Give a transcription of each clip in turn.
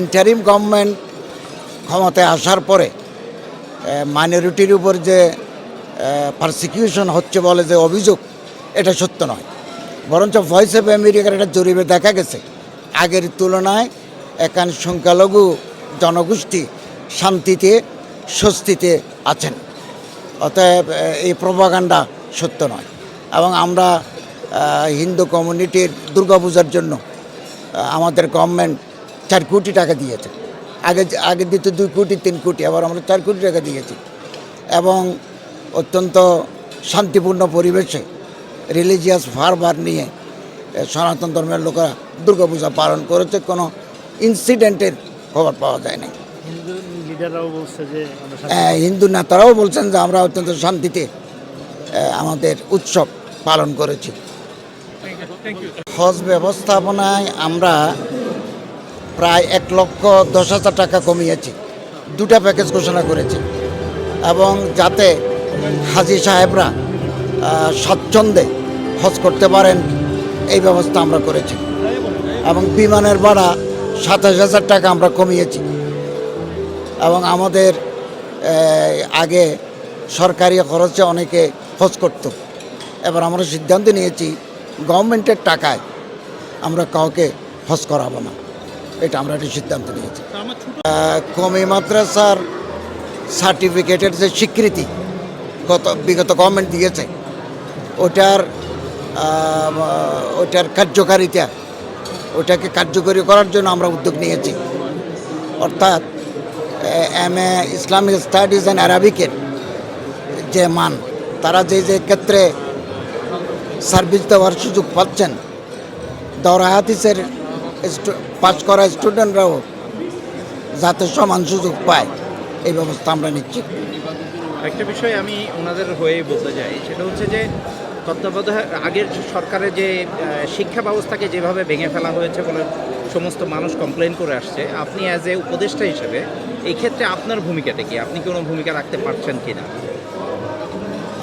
Interim government ক্ষমতায় আসার পরে মাইনরিটির উপর যে পারসিকিউশন হচ্ছে বলে যে অভিযোগ, এটা সত্য নয়। বরঞ্চ ভয়েস অফ আমেরিকার একটা জরিপে দেখা গেছে, আগের তুলনায় এখান সংখ্যালঘু জনগোষ্ঠী শান্তিতে, স্বস্তিতে আছেন। অতএব এই প্রভাকাণ্ডা সত্য নয়। এবং আমরা হিন্দু কমিউনিটির দুর্গাপূজার জন্য আমাদের গভর্নমেন্ট চার কোটি টাকা দিয়েছে। আগে আগে দিত দুই কোটি তিন কোটি আবার আমরা চার কোটি টাকা দিয়েছি। এবং অত্যন্ত শান্তিপূর্ণ পরিবেশে রিলিজিয়াস ফারবার নিয়ে সনাতন ধর্মের লোকেরা দুর্গাপূজা পালন করেছে কোনো ইনসিডেন্টের খবর পাওয়া যায়নি। হিন্দু লিডাররাও বলছে যে আমরা শান্তি- আহ, হিন্দু নেতারাও বলছেন যে আমরা অত্যন্ত শান্তিতে আমাদের উৎসব পালন করেছি। হজ ব্যবস্থাপনায় আমরা প্রায় এক লক্ষ দশ হাজার টাকা কমিয়েছি। দুটা প্যাকেজ ঘোষণা করেছি। এবং যাতে হাজি সাহেবরা স্বচ্ছন্দে হজ করতে পারেন, এই ব্যবস্থা আমরা করেছি। এবং বিমানের ভাড়া সাতাশ হাজার টাকা আমরা কমিয়েছি। এবং আমাদের আগে সরকারি খরচে অনেকে হজ করত। এবার আমরা সিদ্ধান্ত নিয়েছি গভর্নমেন্টের টাকায় আমরা কাউকে হজ করাবো না। এটা আমরা একটা সিদ্ধান্ত নিয়েছি। কমি মাদ্রাসার সার্টিফিকেটের যে স্বীকৃতি গত বিগত গভর্নমেন্ট দিয়েছে ওটার ওটার কার্যকারিতা ওটাকে কার্যকরী করার জন্য আমরা উদ্যোগ নিয়েছি। অর্থাৎ M A Islamic studies and অ্যারাবিকের যে মান তারা যে যে ক্ষেত্রে সার্ভিস দেওয়ার সুযোগ পাচ্ছেন দরা হাদিসের পাস করা স্টুডেন্টরাও যাতে সমান সুযোগ পায় এই ব্যবস্থা আমরা নিচ্ছি। একটা বিষয় আমি ওনাদের হয়ে বলতে চাই সেটা হচ্ছে যে তত্ত্বাবধায়ক আগের সরকারের যে শিক্ষা ব্যবস্থাকে যেভাবে ভেঙে ফেলা হয়েছে বলে সমস্ত মানুষ কমপ্লেন করে আসছে আপনি অ্যাজ এ উপদেষ্টা হিসেবে এই ক্ষেত্রে আপনার ভূমিকাটা কি? আপনি কোনো ভূমিকা রাখতে পারছেন কি না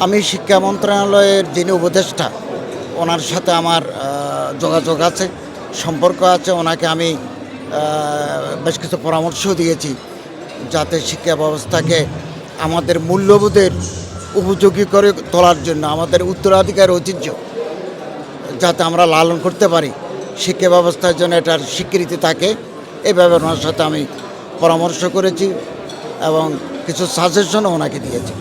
আমি শিক্ষা মন্ত্রণালয়ের যিনি উপদেষ্টা ওনার সাথে আমার যোগাযোগ আছে। সম্পর্ক আছে, ওনাকে আমি বেশ কিছু পরামর্শ দিয়েছি যাতে শিক্ষা ব্যবস্থাকে আমাদের মূল্যবোধের উপযোগী করে তোলার জন্য, আমাদের উত্তরাধিকার ঐতিহ্য যাতে আমরা লালন করতে পারি। শিক্ষা ব্যবস্থার জন্য এটার স্বীকৃতি থাকে, এভাবে ওনার সাথে আমি পরামর্শ করেছি এবং কিছু সাজেশনও ওনাকে দিয়েছি।